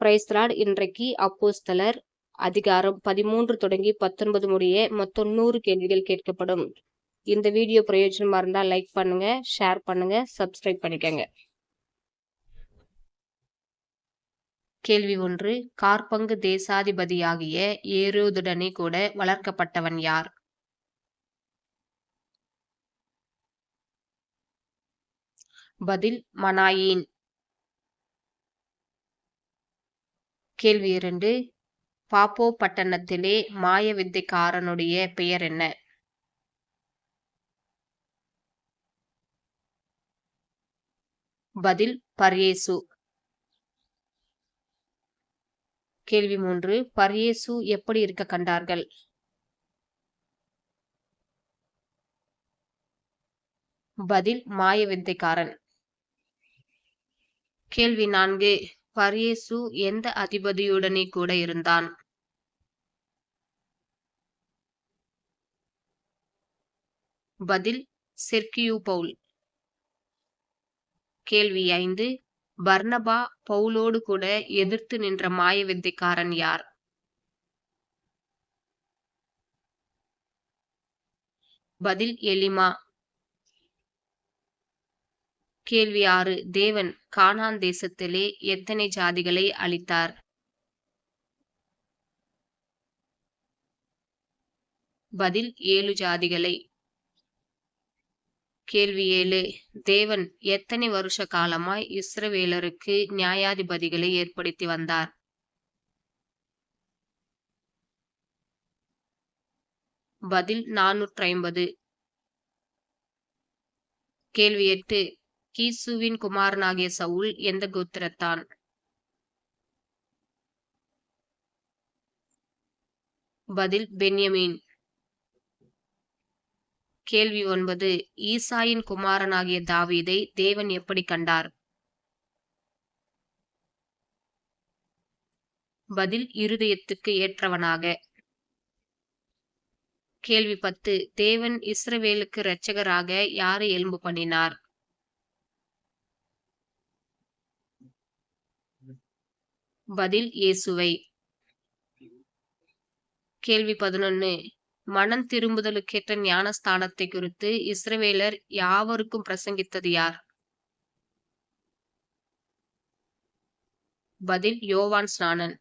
பிரைஸ்லாட் இன்றைக்கு அப்போஸ்தலர் அதிகாரம் பதிமூன்று தொடங்கி பத்தொன்பது முடிய மொத்தம் நூறு கேள்விகள் கேட்கப்படும். இந்த வீடியோ பிரயோஜனமா இருந்தா லைக் பண்ணுங்க ஷேர் பண்ணுங்க சப்ஸ்கிரைப் பண்ணிக்கங்க. கேள்வி ஒன்று கார்பங்கு தேசாதிபதியாகிய ஏரோதுடனே கூட வளர்க்கப்பட்டவன் யார்? பதில் மனாயின். கேள்வி இரண்டு. பாப்போ பட்டணத்திலே மாய வித்தைக்காரனுடைய பெயர் என்ன? பதில் பர்யேசு. கேள்வி மூன்று. பர்யேசு எப்படி இருக்க கண்டார்கள்? பதில் மாய வித்தைக்காரன். கேள்வி நான்கு. பர்யேசு எந்த அதிபதியுடனே கூட இருந்தான்? பதில் செர்கியூ பவுல். கேள்வி ஐந்து பர்னபா பவுலோடு கூட எதிர்த்து நின்ற மாய வித்தைக்காரன் யார்? பதில் எலிமா. கேள்வி ஆறு. தேவன் கானான் தேசத்திலே எத்தனை ஜாதிகளை அளித்தார் பதில் ஏழு ஜாதிகளை. கேள்வி ஏழு. தேவன் எத்தனை வருஷ காலமாய் இஸ்ரவேலருக்கு நியாயாதிபதிகளை ஏற்படுத்தி வந்தார்? பதில் நானூற்றி ஐம்பது கேள்வி எட்டு. கீசுவின் குமாரனாகிய சவுல் எந்த கோத்திரத்தான்? பதில் பென்யமீன். கேள்வி ஒன்பது ஈசாயின் குமாரனாகிய தாவீதை தேவன் எப்படி கண்டார்? பதில் இருதயத்துக்கு ஏற்றவனாக. கேள்வி பத்து தேவன் இஸ்ரவேலுக்கு இரட்சகராக யாரை எலும்பு பண்ணினார்? பதில் இயேசுவை. கேள்வி பதினொன்னு. மனம் திரும்புதலுக்கேற்ற ஞானஸ்தானத்தை குறித்து இஸ்ரவேலர் யாவருக்கும் பிரசங்கித்தது யார்? பதில் யோவான் ஸ்நானன்.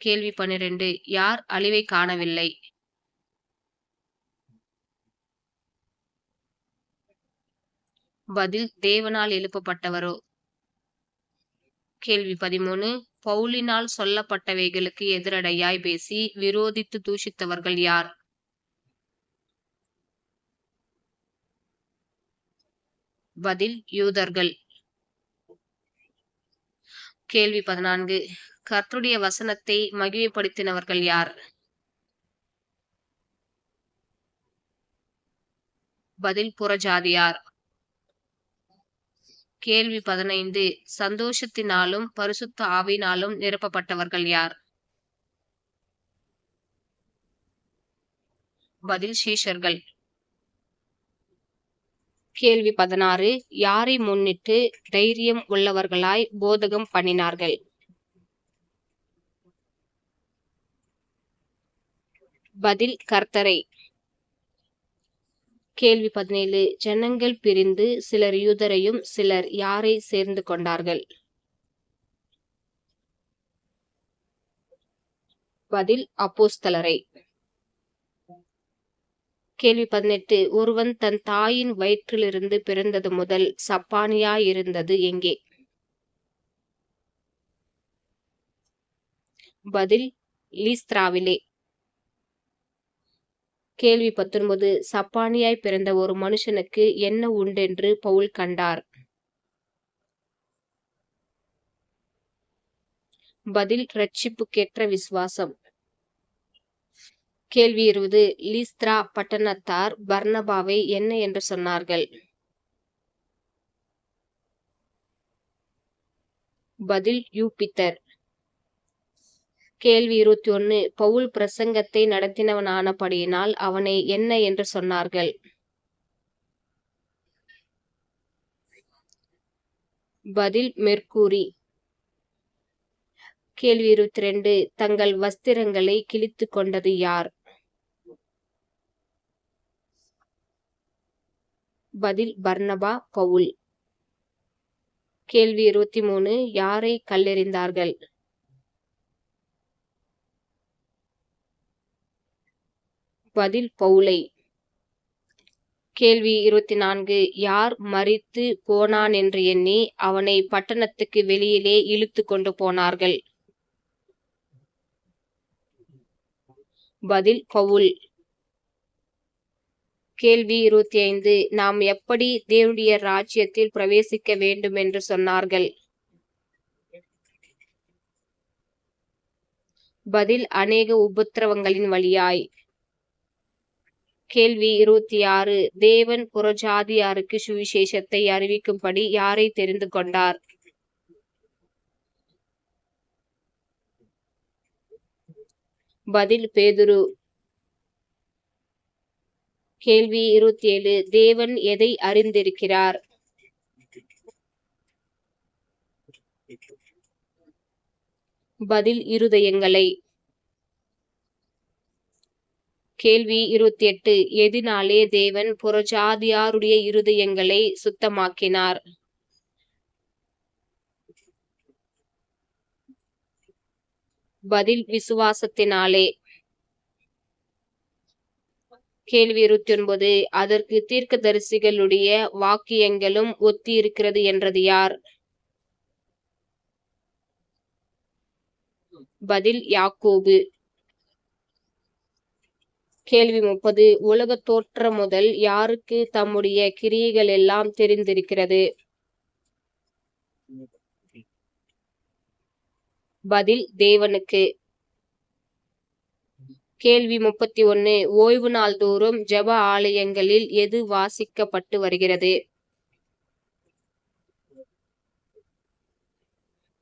கேள்வி பன்னிரண்டு. யார் அழிவை காணவில்லை? பதில் தேவனால் எழுப்பப்பட்டவரோ? கேள்வி பதிமூணு. பவுலினால் சொல்லப்பட்டவைகளுக்கு எதிரடையாய் பேசி விரோதித்து தூஷித்தவர்கள் யார்? பதில் யூதர்கள். கேள்வி பதினான்கு. கர்த்துடைய வசனத்தை மகிமைப்படுத்தினவர்கள் யார்? பதில் புறஜாதியார். கேள்வி பதினைந்து. சந்தோஷத்தினாலும் பரிசுத்த ஆவினாலும் நிரப்பப்பட்டவர்கள் யார்? பதில் சீஷர்கள். கேள்வி பதினாறு. யாரை முன்னிட்டு தைரியம் உள்ளவர்களாய் போதகம் பண்ணினார்கள்? பதில் கர்த்தரை. கேள்வி பதினேழு. ஜனங்கள் பிரிந்து சிலர் யூதரையும் சிலர் யாரை சேர்ந்து கொண்டார்கள்? பதில் அப்போஸ்தலரை. கேள்வி பதினெட்டு. ஒருவன் தன் தாயின் வயிற்றிலிருந்து பிறந்தது முதல் சப்பானியா இருந்தது எங்கே? பதில் லீஸ்திராவிலே. கேள்வி பத்தொன்பது. சப்பானியாய் பிறந்த ஒரு மனுஷனுக்கு என்ன உண்டென்று பவுல் கண்டார். பதில் ரட்சிப்புக்கேற்ற விசுவாசம். கேள்வி இருபது. லிஸ்த்ரா பட்டணத்தார் பர்ணபாவை என்ன என்று சொன்னார்கள்? பதில் யூபித்தர். கேள்வி இருபத்தி ஒன்னு. பவுல் பிரசங்கத்தை நடத்தினவனானபடியினால் அவனை என்ன என்று சொன்னார்கள்? பதில் மெர்க்கூரி. கேள்வி இருபத்தி ரெண்டு. தங்கள் வஸ்திரங்களை கிழித்து கொண்டது யார்? பதில் பர்னபா பவுல். கேள்வி இருபத்தி மூணு. யாரை கல்லெறிந்தார்கள்? பதில் பவுலை. கேள்வி இருபத்தி நான்கு யார் மறித்து போனான் என்று எண்ணி அவனை பட்டணத்துக்கு வெளியிலே இழுத்து கொண்டு போனார்கள். பதில் பவுல். கேள்வி இருபத்தி ஐந்து நாம் எப்படி தேவனுடைய ராஜ்யத்தில் பிரவேசிக்க வேண்டும் என்று சொன்னார்கள். பதில் அநேக உபத்திரவங்களின் வழியாய். கேள்வி இருபத்தி ஆறு. தேவன் புறஜாதியாருக்கு சுவிசேஷத்தை அறிவிக்கும்படி யாரை தெரிந்து கொண்டார்? பதில் பேதுரு. கேள்வி இருபத்தி ஏழு தேவன் எதை அறிந்திருக்கிறார்? பதில் இருதயங்களை. கேள்வி இருபத்தி எட்டு. எதினாலே தேவன் புறஜாதியாருடைய இருதயங்களை சுத்தமாக்கினார். பதில் விசுவாசத்தினாலே. கேள்வி இருபத்தி ஒன்பது. அதற்கு தீர்க்கதரிசிகளுடைய வாக்கியங்களும் ஒத்தி இருக்கிறது என்றது யார்? பதில் யாக்கோபு. கேள்வி முப்பது. உலக தோற்றம் முதல் யாருக்கு தம்முடைய கிரியைகள் எல்லாம் தெரிந்திருக்கிறது? பதில் தேவனுக்கு. கேள்வி முப்பத்தி ஒன்னு. ஓய்வு நாள் தோறும் ஜெப ஆலயங்களில் எது வாசிக்கப்பட்டு வருகிறது?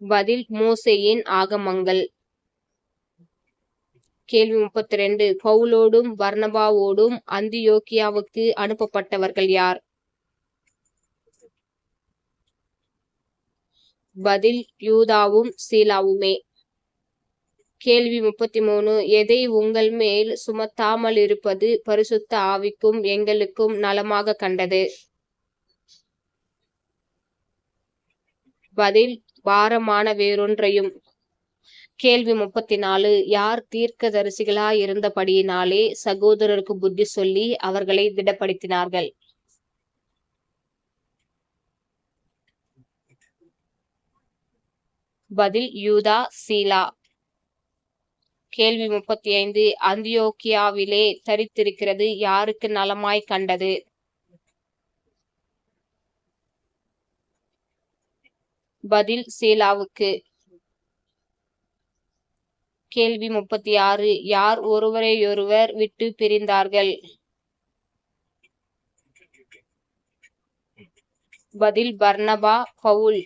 பதில் மோசேயின் ஆகமங்கள். கேள்வி முப்பத்தி ரெண்டு பவுலோடும் வர்ணபாவோடும் அந்தியோக்கியாவுக்கு அனுப்பப்பட்டவர்கள் யார்? பதில் யூதாவும் சீலாவுமே. கேள்வி முப்பத்தி மூணு எதை உங்கள் மேல் சுமத்தாமல் இருப்பது பரிசுத்த ஆவிக்கும் எங்களுக்கும் நலமாக கண்டது? பதில் பாரமான வேறொன்றையும். கேள்வி முப்பத்தி நாலு யார் தீர்க்க தரிசிகளா இருந்தபடியினாலே சகோதரருக்கு புத்தி சொல்லி அவர்களை திடப்படுத்தினார்கள்? பதில் யூதா சீலா. கேள்வி முப்பத்தி ஐந்து அந்தியோக்கியாவிலே தரித்திருக்கிறது யாருக்கு நலமாய் கண்டது? பதில் சீலாவுக்கு. கேள்வி முப்பத்தி ஆறு யார் ஒருவரையொருவர் விட்டு பிரிந்தார்கள்? பதில் பர்னபா பவுல்.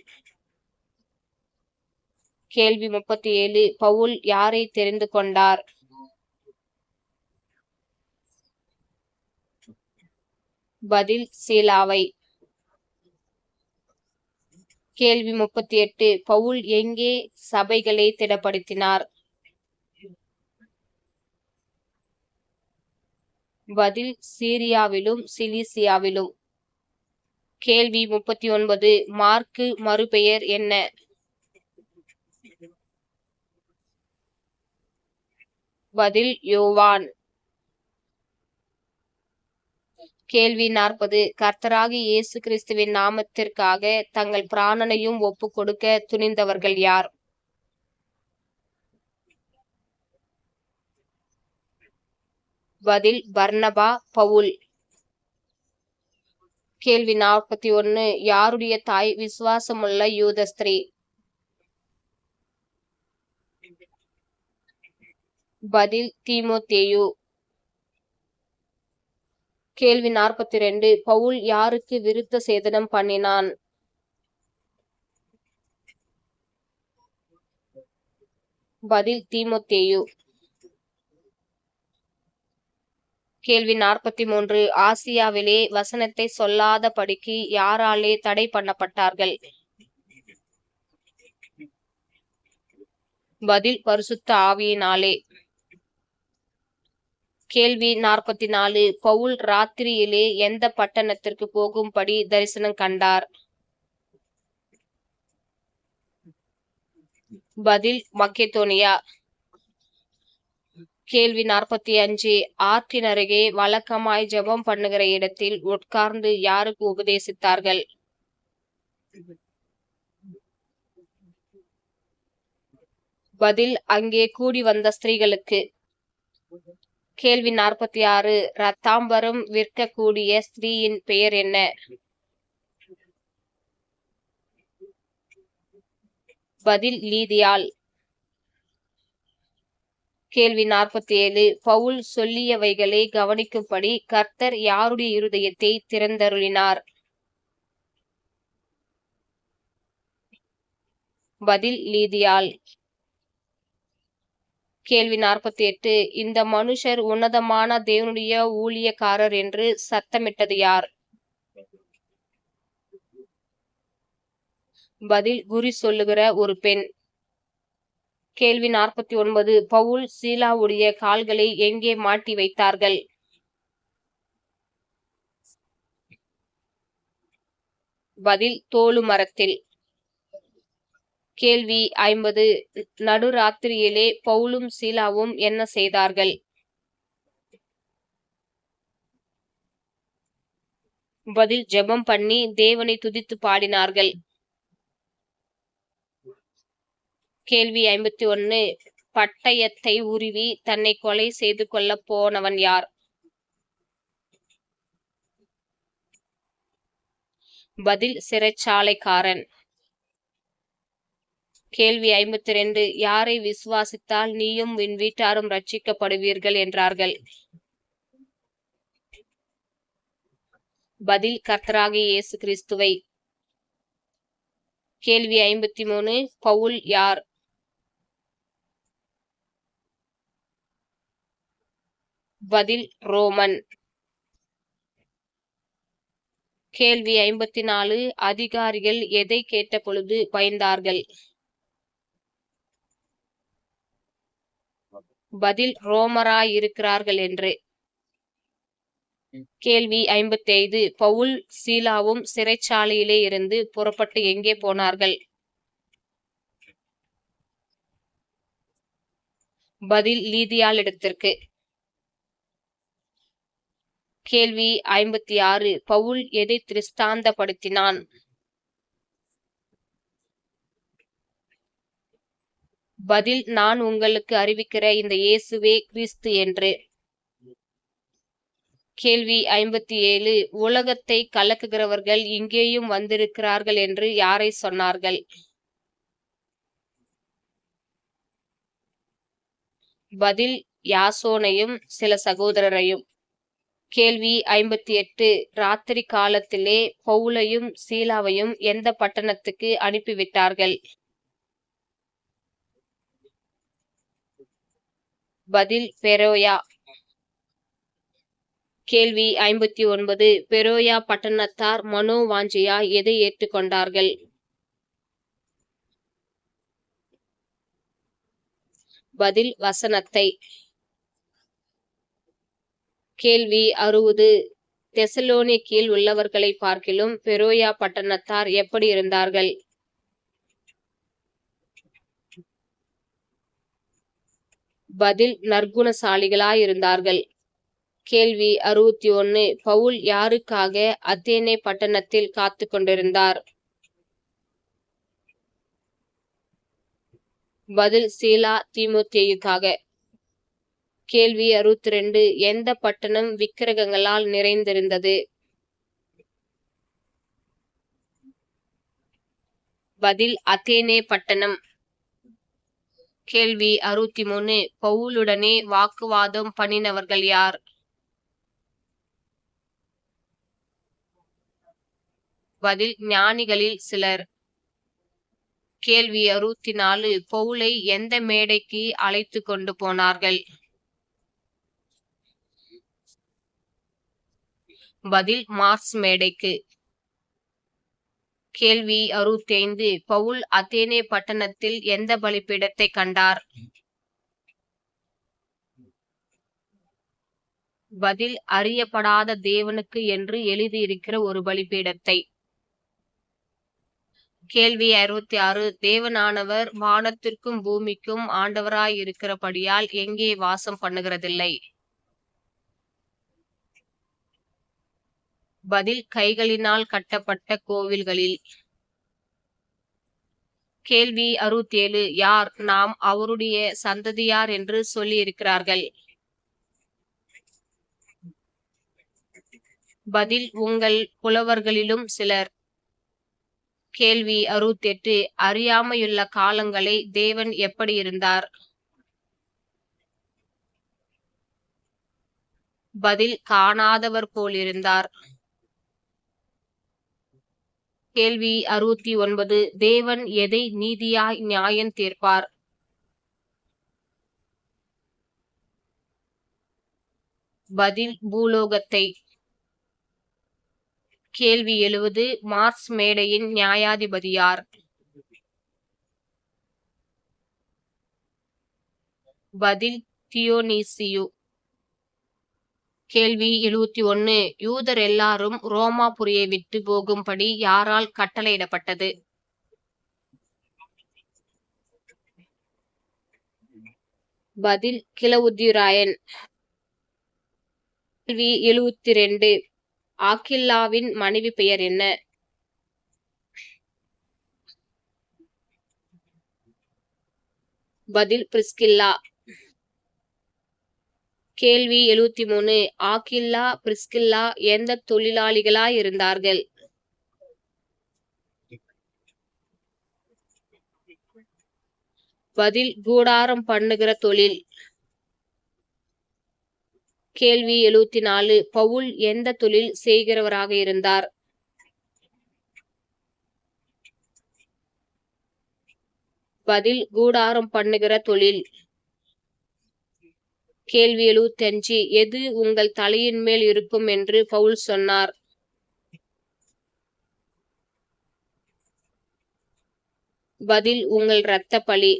கேள்வி முப்பத்தி ஏழு பவுல் யாரை தெரிந்து கொண்டார்? பதில் சீலாவை. கேள்வி முப்பத்தி எட்டு பவுல் எங்கே சபைகளை திடப்படுத்தினார்? பதில் சீரியாவிலும் சிலிசியாவிலும். கேள்வி முப்பத்தி ஒன்பது மார்க்கு மறுபெயர் என்ன? பதில் யோவான். கேள்வி நாற்பது கர்த்தராகி இயேசு கிறிஸ்துவின் நாமத்திற்காக தங்கள் பிராணனையும் ஒப்பு கொடுக்க துணிந்தவர்கள் யார்? பதில் பர்னபா பவுல். கேள்வி நாற்பத்தி ஒன்னு. யாருடைய தாய் விசுவாசமுள்ள யூத ஸ்திரீ? பதில் தீமோத்தேயு. கேள்வி நாற்பத்தி ரெண்டு. பவுல் யாருக்கு விருத்த சேதனம் பண்ணினான்? பதில் தீமோத்தேயு. கேள்வி நாற்பத்தி மூன்று ஆசியாவிலே வசனத்தை சொல்லாத படிக்கு யாராலே தடை பண்ணப்பட்டார்கள்? பதில் பரிசுத்த ஆவியினாலே. கேள்வி நாற்பத்தி நாலு பவுல் ராத்திரியிலே எந்த பட்டணத்திற்கு போகும்படி தரிசனம் கண்டார்? பதில் மக்கெதோனியா. கேள்வி நாற்பத்தி அஞ்சு. ஆற்றின் அருகே வழக்கமாய் ஜெபம் பண்ணுகிற இடத்தில் உட்கார்ந்து யாருக்கு உபதேசித்தார்கள்? பதில் அங்கே கூடி வந்த ஸ்திரீகளுக்கு. கேள்வி நாற்பத்தி ஆறு. ரத்தாம்பரம் விற்கக்கூடிய ஸ்திரீயின் பெயர் என்ன? பதில் லீதியால். கேள்வி நாற்பத்தி ஏழு பவுல் சொல்லியவைகளை கவனிக்கும்படி கர்த்தர் யாருடைய இருதயத்தை திறந்தருளினார்? பதில் லீதியால் கேள்வி நாற்பத்தி எட்டு இந்த மனுஷர் உன்னதமான தேவனுடைய ஊழியக்காரர் என்று சத்தமிட்டது யார்? பதில் குறி சொல்லுகிற ஒரு பெண். கேள்வி நாற்பத்தி ஒன்பது. பவுல் சீலாவுடைய கால்களை எங்கே மாட்டி வைத்தார்கள்? பதில் தோலு மரத்தில். கேள்வி ஐம்பது. நடுராத்திரியிலே பவுலும் சீலாவும் என்ன செய்தார்கள்? பதில் ஜெபம் பண்ணி தேவனை துதித்து பாடினார்கள். கேள்வி ஐம்பத்தி ஒன்னு பட்டயத்தை உருவி தன்னை கொலை செய்து கொள்ள போனவன் யார்? பதில் சிறைச்சாலைக்காரன். கேள்வி ஐம்பத்தி ரெண்டு யாரை விசுவாசித்தால் நீயும் உன் வீட்டாரும் ரட்சிக்கப்படுவீர்கள் என்றார்கள். பதில் கர்த்தராகி இயேசு கிறிஸ்துவை. கேள்வி ஐம்பத்தி மூணு பவுல் யார்? பதில் ரோமன். கேள்வி ஐம்பத்தி நாலு அதிகாரிகள் எதை கேட்ட பொழுது பயந்தார்கள்? பதில் ரோமராய் இருக்கிறார்கள் என்று. கேள்வி ஐம்பத்தி ஐந்து பவுல் சீலாவும் சிறைச்சாலையிலே இருந்து புறப்பட்டு எங்கே போனார்கள்? பதில் லீதியால் இடத்திற்கு கேள்வி ஐம்பத்தி ஆறு பவுல் எதை திருஷ்டாந்தப்படுத்தினான்? பதில் நான் உங்களுக்கு அறிவிக்கிற இந்த இயேசுவே கிறிஸ்து என்று. கேள்வி ஐம்பத்தி ஏழு உலகத்தை கலக்குகிறவர்கள் இங்கேயும் வந்திருக்கிறார்கள் என்று யாரை சொன்னார்கள்? பதில் யாசோனையும் சில சகோதரரையும். கேள்வி ஐம்பத்தி எட்டு ராத்திரி காலத்திலே பவுலையும் சீலாவையும் எந்த பட்டணத்துக்கு அனுப்பிவிட்டார்கள்? பதில் பெரோயா. கேள்வி ஐம்பத்தி ஒன்பது பெரோயா பட்டணத்தார் மனோவாஞ்சியா எதை ஏற்றுக்கொண்டார்கள்? பதில் வசனத்தை. கேள்வி அறுபது. தெசலோனிக்கில் உள்ளவர்களை பார்க்கிலும் பெரோயா பட்டணத்தார் எப்படி இருந்தார்கள்? பதில் நற்குணசாலிகளாயிருந்தார்கள். கேள்வி அறுபத்தி ஒன்னு பவுல் யாருக்காக அத்தேனே பட்டணத்தில் காத்து கொண்டிருந்தார்? பதில் சீலா திமுத்தேயுக்காக. கேள்வி அறுபத்தி ரெண்டு எந்த பட்டணம் விக்கிரகங்களால் நிறைந்திருந்தது? பதில் அத்தேனே பட்டணம். கேள்வி அறுபத்தி மூணு பவுலுடனே வாக்குவாதம் பண்ணினவர்கள் யார்? பதில் ஞானிகளில் சிலர். கேள்வி அறுபத்தி நாலு பவுலை எந்த மேடைக்கு அழைத்து கொண்டு போனார்கள்? பதில் மார்ஸ் மேடைக்கு. கேள்வி அறுபத்தி ஐந்து பவுல் அத்தேனே பட்டணத்தில் எந்த பலிப்பீடத்தை கண்டார்? பதில் அறியப்படாத தேவனுக்கு என்று எழுதியிருக்கிற ஒரு பலிபீடத்தை. கேள்வி அறுபத்தி ஆறு தேவனானவர் வானத்திற்கும் பூமிக்கும் ஆண்டவராய் இருக்கிறபடியால் எங்கே வாசம் பண்ணுகிறதில்லை? பதில் கைகளினால் கட்டப்பட்ட கோவில்களில். கேள்வி அறுபத்தி ஏழு யார்? நாம் அவருடைய சந்ததியார் என்று சொல்லி இருக்கிறார்கள் பதில் உங்கள் புலவர்களிலும் சிலர். கேள்வி அறுபத்தி எட்டு அறியாமையுள்ள காலங்களை தேவன் எப்படி இருந்தார்? பதில் காணாதவர் போல் இருந்தார். கேள்வி அறுபத்தி ஒன்பது. தேவன் எதை நீதியாய் நியாயம் தீர்ப்பார்? பதில் பூலோகத்தை. கேள்வி எழுவது. மார்ஸ் மேடையின் நியாயாதிபதியார். பதில் தியோனீசியு. கேள்வி எழுவத்தி ஒன்னு. யூதர் எல்லாரும் ரோமாபுரியை விட்டு போகும்படி யாரால் கட்டளையிடப்பட்டது? பதில் கிளவுத்திராயன் கேள்வி எழுவத்தி ரெண்டு. ஆக்கில்லாவின் மனைவி பெயர் என்ன? பதில் பிரிஸ்கில்லா. கேள்வி எழுவத்தி மூணு. ஆக்கில்லா பிரிஸ்கில்லா எந்த தொழிலாளிகளாய் இருந்தார்கள்? பதில் கூடாரம் பண்ணுகிற தொழில். கேள்வி எழுவத்தி நாலு. பவுல் எந்த தொழில் செய்கிறவராக இருந்தார்? பதில் கூடாரம் பண்ணுகிற தொழில். கேள்வி எழுவத்தி அஞ்சு எது உங்கள் தலையின் மேல் இருக்கும்? என்று பவுல் சொன்னார். பதில் உங்கள் இரத்த பலி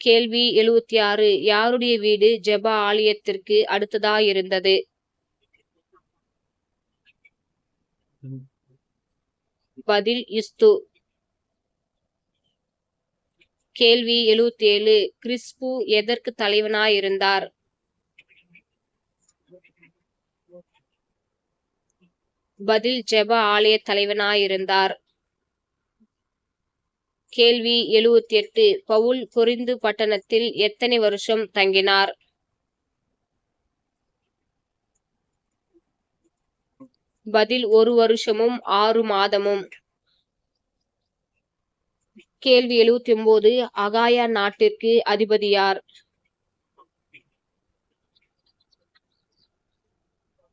கேள்வி எழுவத்தி ஆறு யாருடைய வீடு ஜெப ஆலயத்திற்கு அடுத்ததாயிருந்தது? பதில் இஸ்து. கேள்வி எழுவத்தி ஏழு கிறிஸ்பு எதற்கு தலைவனாயிருந்தார்? பதில் ஜெப ஆலய தலைவனாயிருந்தார். கேள்வி எழுவத்தி எட்டு பவுல் கொரிந்து பட்டணத்தில் எத்தனை வருஷம் தங்கினார்? பதில் ஒரு வருஷமும் ஆறு மாதமும். கேள்வி எழுவத்தி ஒன்பது அகாயா நாட்டிற்கு அதிபதி யார்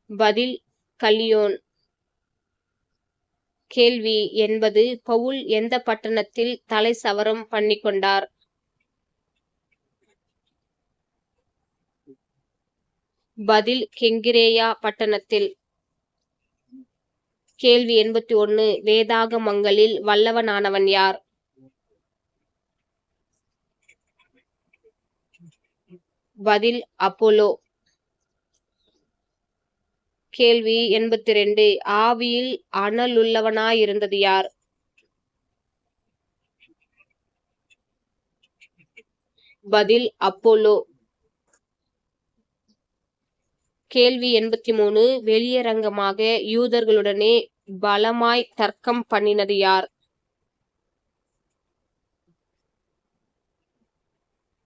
பதில் கல்லியோன். கேள்வி என்பது பவுல் எந்த பட்டணத்தில் தலை சவரம் பண்ணி கொண்டார் பதில் கெங்கிரேயா பட்டணத்தில். கேள்வி எண்பத்தி ஒன்னு வேதாகமங்களில் வல்லவனானவன் யார்? பதில் அப்போலோ. கேள்வி எண்பத்தி ரெண்டு ஆவியில் அனல் உள்ளவனா இருந்தது யார்? பதில் அப்போலோ. கேள்வி எண்பத்தி மூணு வெளியரங்கமாக யூதர்களுடனே பலமாய் தர்க்கம் பண்ணினது யார்?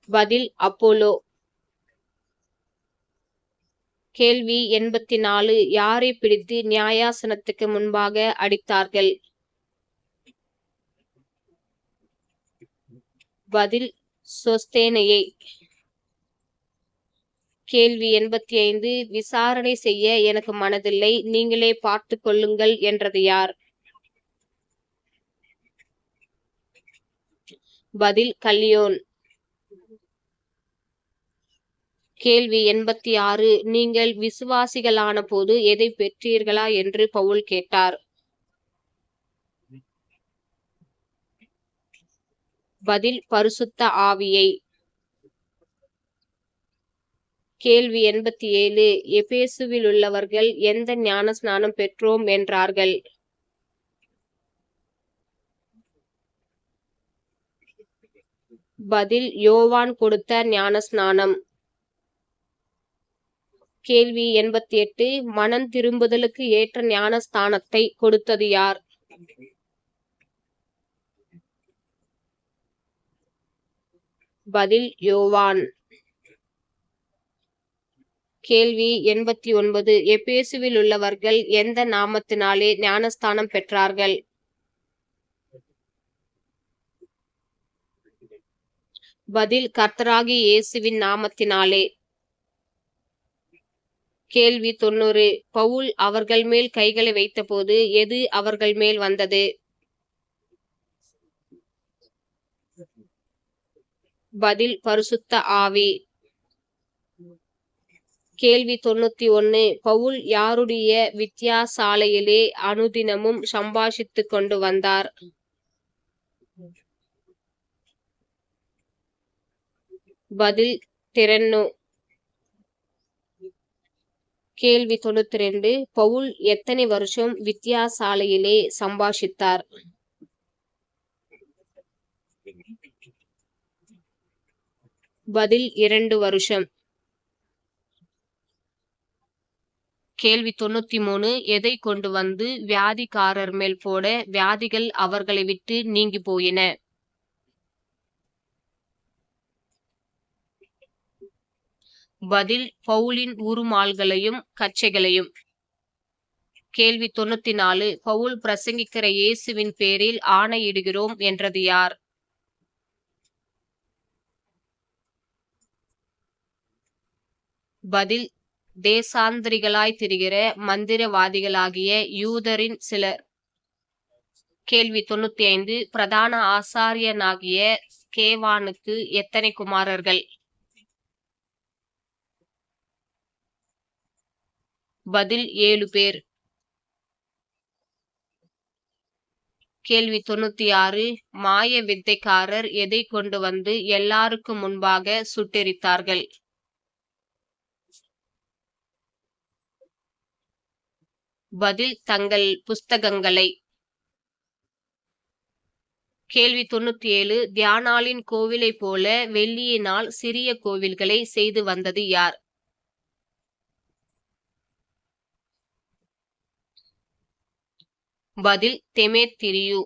பதில் அப்போலோ. கேள்வி எண்பத்தி நாலு யாரை பிடித்து நியாயாசனத்துக்கு முன்பாக அடித்தார்கள்? பதில் சொஸ்தேனையை. கேள்வி எண்பத்தி ஐந்து விசாரணை செய்ய எனக்கு மனதில்லை. நீங்களே பார்த்து கொள்ளுங்கள் என்றது யார்? பதில் கல்யோன் கேள்வி எண்பத்தி ஆறு நீங்கள் விசுவாசிகளான போது எதை பெற்றீர்களா? என்று பவுல் கேட்டார். பதில் பரிசுத்த ஆவியை. கேள்வி எண்பத்தி ஏழு எபேசுவில் உள்ளவர்கள் எந்த ஞான ஸ்நானம் பெற்றோம்? என்றார்கள். பதில் யோவான் கொடுத்த ஞான ஸ்நானம் கேள்வி எண்பத்தி எட்டு மனம் திரும்புதலுக்கு ஏற்ற ஞான ஸ்தானத்தை கொடுத்தது யார்? பதில் யோவான். கேள்வி எண்பத்தி ஒன்பது எபேசுவில் உள்ளவர்கள் எந்த நாமத்தினாலே ஞானஸ்தானம் பெற்றார்கள்? பதில் கர்த்தராகி இயேசுவின் நாமத்தினாலே. கேள்வி தொண்ணூறு. பவுல் அவர்கள் மேல் கைகளை வைத்தபோது எது அவர்கள் மேல் வந்தது? பதில் பரிசுத்த ஆவி. கேள்வி தொண்ணூத்தி ஒன்னு பவுல் யாருடைய வித்தியாசாலையிலே அனுதினமும் சம்பாஷித்து கொண்டு வந்தார்? பதில் திறன்னு. கேள்வி தொண்ணூத்தி ரெண்டு பவுல் எத்தனை வருஷம் வித்தியாசாலையிலே சம்பாஷித்தார்? பதில் இரண்டு வருஷம். கேள்வி தொண்ணூத்தி மூணு எதை கொண்டு வந்து வியாதிக்காரர் மேல் போட வியாதிகள் அவர்களை விட்டு நீங்கி போயின? பதில் பவுலின் உருமால்களையும் கச்சைகளையும். கேள்வி தொண்ணூத்தி நாலு பவுல் பிரசங்கிக்கிற இயேசுவின் பேரில் ஆணையிடுகிறோம் என்றது யார்? பதில் தேசாந்திரிகளாய் திரிகிற மந்திரவாதிகளாகிய யூதரின் சிலர். கேள்வி தொண்ணூத்தி ஐந்து பிரதான ஆசாரியனாகிய கேவானுக்கு எத்தனை குமாரர்கள்? பதில் ஏழு பேர். கேள்வி தொண்ணூத்தி ஆறு மாய வித்தைக்காரர் எதை கொண்டு வந்து எல்லாருக்கும் முன்பாக சுட்டெரித்தார்கள்? பதில் தங்கள் புஸ்தகங்களை. கேள்வி தொண்ணூத்தி ஏழு தியானாளின் கோவிலை போல வெள்ளியினால் சிறிய கோவில்களை செய்து வந்தது யார்? பதில் தெமேத்திரியு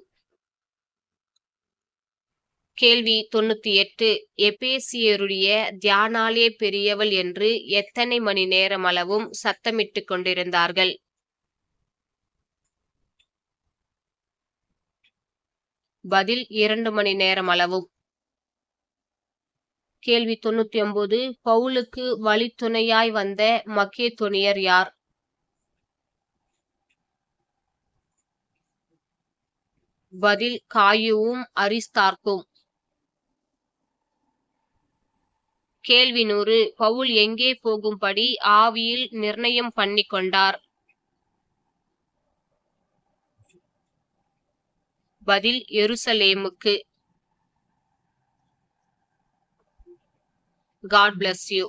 கேள்வி தொண்ணூத்தி எட்டு. எபேசியருடைய தியானாலே பெரியவள் என்று எத்தனை மணி நேரம் அளவும் சத்தமிட்டு கொண்டிருந்தார்கள்? பதில் இரண்டு மணி நேரம் அளவும். கேள்வி தொண்ணூத்தி ஒன்பது பவுலுக்கு வழித்துணையாய் வந்த மக்கேதொனியர் யார்? பதில் காயுவும் அரிஸ்தார்க்கும். கேள்வி நூறு. பவுல் எங்கே போகும்படி ஆவியில் நிர்ணயம் பண்ணி கொண்டார். பதில் எருசலேமுக்கு. God bless you